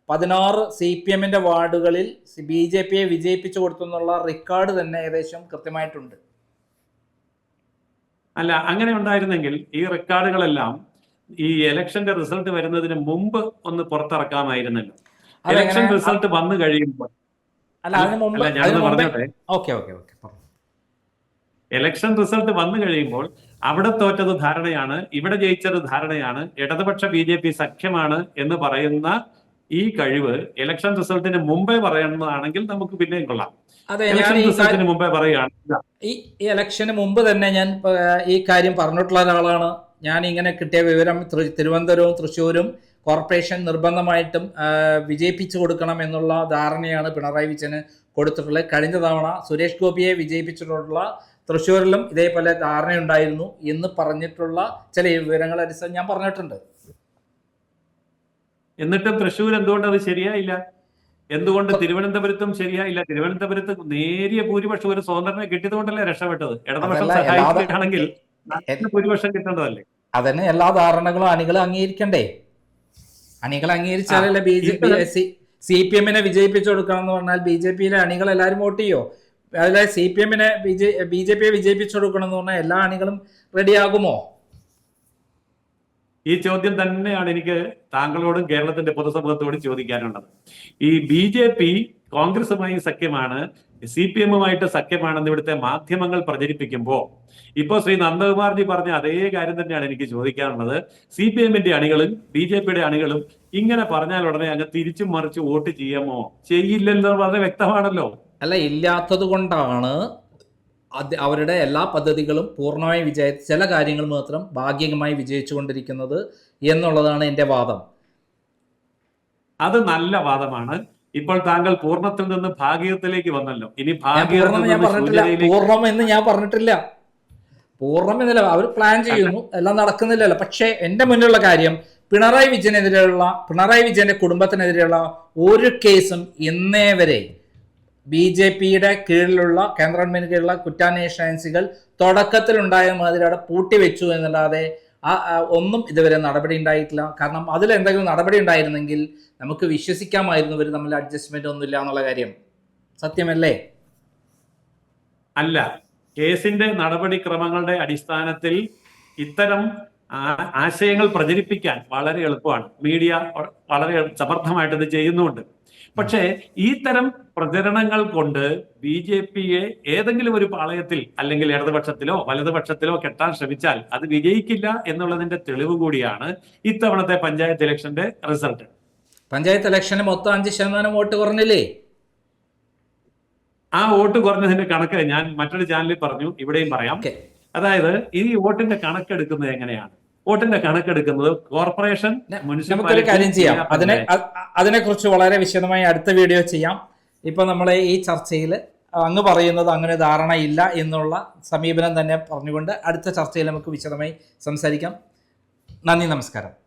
പതിനാറ് സി പി എമ്മിന്റെ വാർഡുകളിൽ ബി ജെ പിയെ വിജയിപ്പിച്ചു കൊടുത്തു എന്നുള്ള റെക്കോർഡ് തന്നെ ഏകദേശം കൃത്യമായിട്ടുണ്ട്. അല്ല അങ്ങനെ ഉണ്ടായിരുന്നെങ്കിൽ ഈ റെക്കോർഡുകളെല്ലാം ഈ ഇലക്ഷന്റെ റിസൾട്ട് വരുന്നതിന് മുമ്പ് ഒന്ന് പുറത്തിറക്കാമായിരുന്നല്ലോ. ഇലക്ഷൻ റിസൾട്ട് വന്നു കഴിയുമ്പോൾ. അല്ല അതിന് മുമ്പ് okay okay okay election result വന്നു കഴിയുമ്പോൾ അവിടെ തോറ്റത് ധാരണയാണ് ഇവിടെ ജയിച്ചത് ധാരണയാണ് ഇടതുപക്ഷ ബി ജെ പി സഖ്യമാണ് എന്ന് പറയുന്ന ഈ കഴിവ് ഇലക്ഷൻ റിസൾട്ടിന് മുമ്പേ പറയുന്നതാണെങ്കിൽ നമുക്ക് പിന്നെയും കൊള്ളാം. അതെ ഞാൻ റിസൾട്ടിന് മുമ്പേ പറയുകയാണ്. ഈ ഇലക്ഷന് മുമ്പ് തന്നെ ഞാൻ ഈ കാര്യം പറഞ്ഞിട്ടുള്ള ഒരാളാണ്. ഞാൻ ഇങ്ങനെ കിട്ടിയ വിവരം തിരുവനന്തപുരവും തൃശ്ശൂരും കോർപ്പറേഷൻ നിർബന്ധമായിട്ടും വിജയിപ്പിച്ചു കൊടുക്കണം എന്നുള്ള ധാരണയാണ് പിണറായി വിജയന് കൊടുത്തിട്ടുള്ളത്. കഴിഞ്ഞ തവണ സുരേഷ് ഗോപിയെ വിജയിപ്പിച്ചിട്ടുള്ള തൃശ്ശൂരിലും ഇതേപോലെ ധാരണയുണ്ടായിരുന്നു എന്ന് പറഞ്ഞിട്ടുള്ള ചില വിവരങ്ങൾ അടിസ്ഥാനം ഞാൻ പറഞ്ഞിട്ടുണ്ട്. എന്നിട്ടും തൃശ്ശൂർ എന്തുകൊണ്ട് അത് ശരിയായില്ല? എന്തുകൊണ്ട് തിരുവനന്തപുരത്തും ശരിയായില്ല? തിരുവനന്തപുരത്ത് നേരിയ ഭൂരിപക്ഷം ഒരു സ്വതന്ത്രനെ കിട്ടിയതുകൊണ്ടല്ലേ രക്ഷപ്പെട്ടത്? ഇടതുപക്ഷം സഹായിക്കുകയാണെങ്കിൽ ഭൂരിപക്ഷം കിട്ടേണ്ടതല്ലേ അതന്നെ എല്ലാ ധാരണകളും അണികൾ അംഗീകരിക്കണ്ടേ? അണികൾ അംഗീകരിച്ചാലല്ലേ B J P C P എമ്മിനെ വിജയിപ്പിച്ചു കൊടുക്കണം എന്ന് പറഞ്ഞാൽ ബി ജെ പിയിലെ അണികൾ എല്ലാവരും വോട്ട് ചെയ്യോ? അതിലെ സി പി എമ്മിനെ ബി ജെ പിയെ വിജയിപ്പിച്ചു കൊടുക്കണം എന്ന് പറഞ്ഞാൽ എല്ലാ അണികളും റെഡിയാകുമോ? ഈ ചോദ്യം തന്നെയാണ് എനിക്ക് താങ്കളോടും കേരളത്തിന്റെ പൊതുസമൂഹത്തോടും ചോദിക്കാനുള്ളത്. ഈ ബി ജെ പി കോൺഗ്രസുമായി സഖ്യമാണ് സി പി എമ്മുമായിട്ട് സഖ്യമാണെന്ന് ഇവിടുത്തെ മാധ്യമങ്ങൾ പ്രചരിപ്പിക്കുമ്പോൾ ഇപ്പോൾ ശ്രീ നന്ദകുമാർജി പറഞ്ഞ അതേ കാര്യം തന്നെയാണ് എനിക്ക് ചോദിക്കാനുള്ളത്. സി പി എമ്മിന്റെ അണികളും ബി ജെ പിയുടെ അണികളും ഇങ്ങനെ പറഞ്ഞാൽ ഉടനെ അങ്ങ് തിരിച്ചും മറിച്ച് വോട്ട് ചെയ്യാമോ? ചെയ്യില്ലല്ലോ വളരെ വ്യക്തമാണല്ലോ. അല്ല ഇല്ലാത്തത് കൊണ്ടാണ് അവരുടെ എല്ലാ പദ്ധതികളും പൂർണമായി വിജയ ചില കാര്യങ്ങൾ മാത്രം ഭാഗികമായി വിജയിച്ചുകൊണ്ടിരിക്കുന്നത് എന്നുള്ളതാണ് എന്റെ വാദം. അത് നല്ല വാദമാണ്. ഇപ്പോൾ താങ്കൾ പൂർണത്തിൽ നിന്ന് ഭാഗ്യത്തിലേക്ക് വന്നല്ലോ. ഇനി പൂർണം എന്ന് ഞാൻ പറഞ്ഞിട്ടില്ല. പൂർണം എന്നില്ല അവർ പ്ലാൻ ചെയ്യുന്നു. എല്ലാം നടക്കുന്നില്ലല്ലോ. പക്ഷേ എന്റെ മുന്നിലുള്ള കാര്യം പിണറായി വിജയനെതിരെയുള്ള പിണറായി വിജയന്റെ കുടുംബത്തിനെതിരെയുള്ള ഒരു കേസും ഇന്നേ വരെ ബി ജെ പിയുടെ കീഴിലുള്ള കേന്ദ്ര ഗവൺമെന്റിന് കീഴിലുള്ള കുറ്റാന്വേഷണ ഏജൻസികൾ തുടക്കത്തിലുണ്ടായ മാതിരി അവിടെ പൂട്ടിവെച്ചു എന്നല്ലാതെ ആ ഒന്നും ഇതുവരെ നടപടി ഉണ്ടായിട്ടില്ല. കാരണം അതിൽ എന്തെങ്കിലും നടപടി ഉണ്ടായിരുന്നെങ്കിൽ നമുക്ക് വിശ്വസിക്കാമായിരുന്നു ഇവർ തമ്മിൽ അഡ്ജസ്റ്റ്മെന്റ് ഒന്നുമില്ല എന്നുള്ള കാര്യം. സത്യമല്ലേ? അല്ല കേസിന്റെ നടപടിക്രമങ്ങളുടെ അടിസ്ഥാനത്തിൽ ഇത്തരം ആശയങ്ങൾ പ്രചരിപ്പിക്കാൻ വളരെ എളുപ്പമാണ്. മീഡിയ വളരെ സമർത്ഥമായിട്ട് ഇത് ചെയ്യുന്നുണ്ട്. പക്ഷേ ഈ തരം പ്രചരണങ്ങൾ കൊണ്ട് ബി ജെ പിയെ ഏതെങ്കിലും ഒരു പാളയത്തിൽ അല്ലെങ്കിൽ ഇടതുപക്ഷത്തിലോ വലതുപക്ഷത്തിലോ കെട്ടാൻ ശ്രമിച്ചാൽ അത് വിജയിക്കില്ല എന്നുള്ളതിന്റെ തെളിവ് കൂടിയാണ് ഇത്തവണത്തെ പഞ്ചായത്ത് ഇലക്ഷന്റെ റിസൾട്ട്. പഞ്ചായത്ത് ഇലക്ഷന് മൊത്തം അഞ്ച് ശതമാനം വോട്ട് കുറഞ്ഞില്ലേ? ആ വോട്ട് കുറഞ്ഞതിന്റെ കണക്ക് ഞാൻ മറ്റൊരു ചാനലിൽ പറഞ്ഞു ഇവിടെയും പറയാം. അതായത് ഈ വോട്ടിന്റെ കണക്കെടുക്കുന്നത് എങ്ങനെയാണ്? വോട്ടിന്റെ കണക്കെടുക്കുന്നത് കോർപ്പറേഷൻ മുനിസിപ്പാലിറ്റി അതിനെ അതിനെ കുറിച്ച് വളരെ വിശദമായി അടുത്ത വീഡിയോ ചെയ്യാം. ഇപ്പൊ നമ്മളെ ഈ ചർച്ചയിൽ അങ്ങ് പറയുന്നത് അങ്ങനെ ധാരണയില്ല എന്നുള്ള സമീപനം തന്നെ പറഞ്ഞുകൊണ്ട് അടുത്ത ചർച്ചയിൽ നമുക്ക് വിശദമായി സംസാരിക്കാം. നന്ദി നമസ്കാരം.